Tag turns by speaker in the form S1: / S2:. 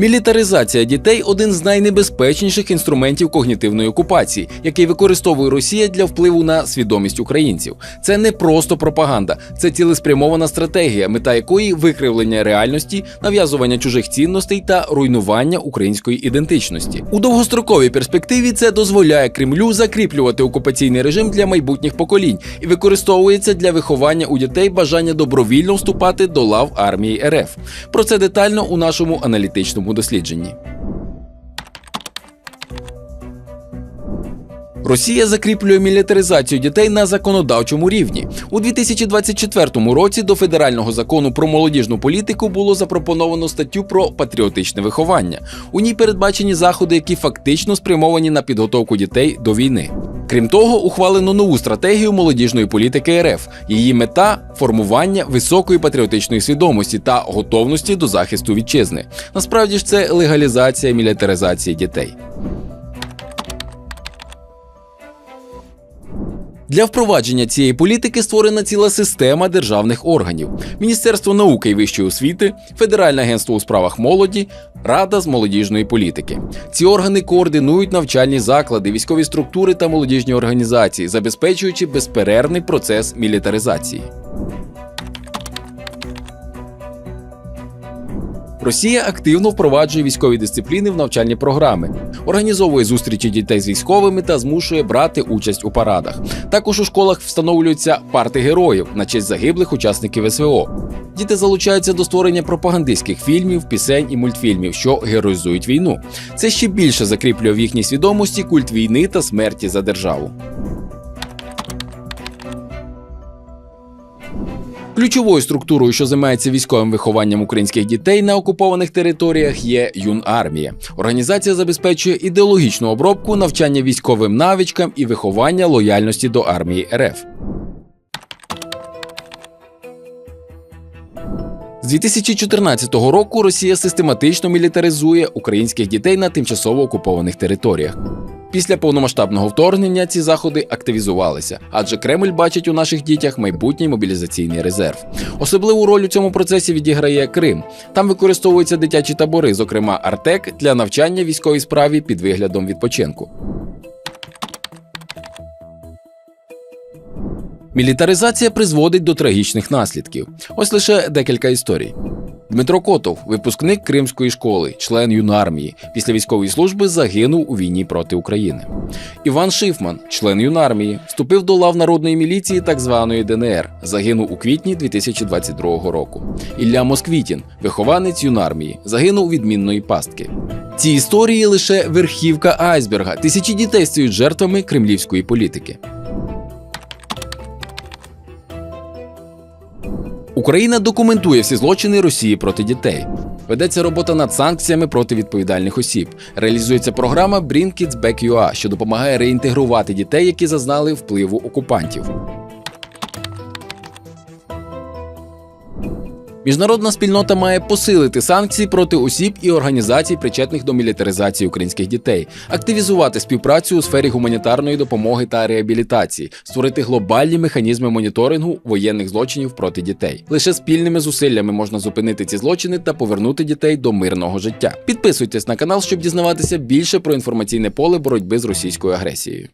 S1: Мілітаризація дітей один з найнебезпечніших інструментів когнітивної окупації, який використовує Росія для впливу на свідомість українців. Це не просто пропаганда, це цілеспрямована стратегія, мета якої викривлення реальності, нав'язування чужих цінностей та руйнування української ідентичності. У довгостроковій перспективі це дозволяє Кремлю закріплювати окупаційний режим для майбутніх поколінь і використовується для виховання у дітей бажання добровільно вступати до лав армії РФ. Про це детально у нашому аналітичному дослідженні. Росія закріплює мілітаризацію дітей на законодавчому рівні. У 2024 році до федерального закону про молодіжну політику було запропоновано статтю про патріотичне виховання. У ній передбачені заходи, які фактично спрямовані на підготовку дітей до війни. Крім того, ухвалено нову стратегію молодіжної політики РФ. Її мета формування високої патріотичної свідомості та готовності до захисту вітчизни. Насправді ж це легалізація мілітаризації дітей. Для впровадження цієї політики створена ціла система державних органів: Міністерство науки і вищої освіти, Федеральне агентство у справах молоді, Рада з молодіжної політики. Ці органи координують навчальні заклади, військові структури та молодіжні організації, забезпечуючи безперервний процес мілітаризації. Росія активно впроваджує військові дисципліни в навчальні програми, організовує зустрічі дітей з військовими та змушує брати участь у парадах. Також у школах встановлюються парти героїв на честь загиблих учасників СВО. Діти залучаються до створення пропагандистських фільмів, пісень і мультфільмів, що героїзують війну. Це ще більше закріплює в їхній свідомості культ війни та смерті за державу. Ключовою структурою, що займається військовим вихованням українських дітей на окупованих територіях, є юнармія. Організація забезпечує ідеологічну обробку, навчання військовим навичкам і виховання лояльності до армії РФ. З 2014 року Росія систематично мілітаризує українських дітей на тимчасово окупованих територіях. Після повномасштабного вторгнення ці заходи активізувалися, адже Кремль бачить у наших дітях майбутній мобілізаційний резерв. Особливу роль у цьому процесі відіграє Крим. Там використовуються дитячі табори, зокрема Артек, для навчання військовій справі під виглядом відпочинку. Мілітаризація призводить до трагічних наслідків. Ось лише декілька історій. Дмитро Котов, випускник Кримської школи, член юнармії, після військової служби загинув у війні проти України. Іван Шифман, член юнармії, вступив до лав народної міліції так званої ДНР, загинув у квітні 2022 року. Ілля Москвітін, вихованець юнармії, загинув від мінної пастки. Ці історії лише верхівка айсберга. Тисячі дітей стають жертвами кремлівської політики. Україна документує всі злочини Росії проти дітей. Ведеться робота над санкціями проти відповідальних осіб. Реалізується програма Bring Kids Back UA, що допомагає реінтегрувати дітей, які зазнали впливу окупантів. Міжнародна спільнота має посилити санкції проти осіб і організацій, причетних до мілітаризації українських дітей, активізувати співпрацю у сфері гуманітарної допомоги та реабілітації, створити глобальні механізми моніторингу воєнних злочинів проти дітей. Лише спільними зусиллями можна зупинити ці злочини та повернути дітей до мирного життя. Підписуйтесь на канал, щоб дізнаватися більше про інформаційне поле боротьби з російською агресією.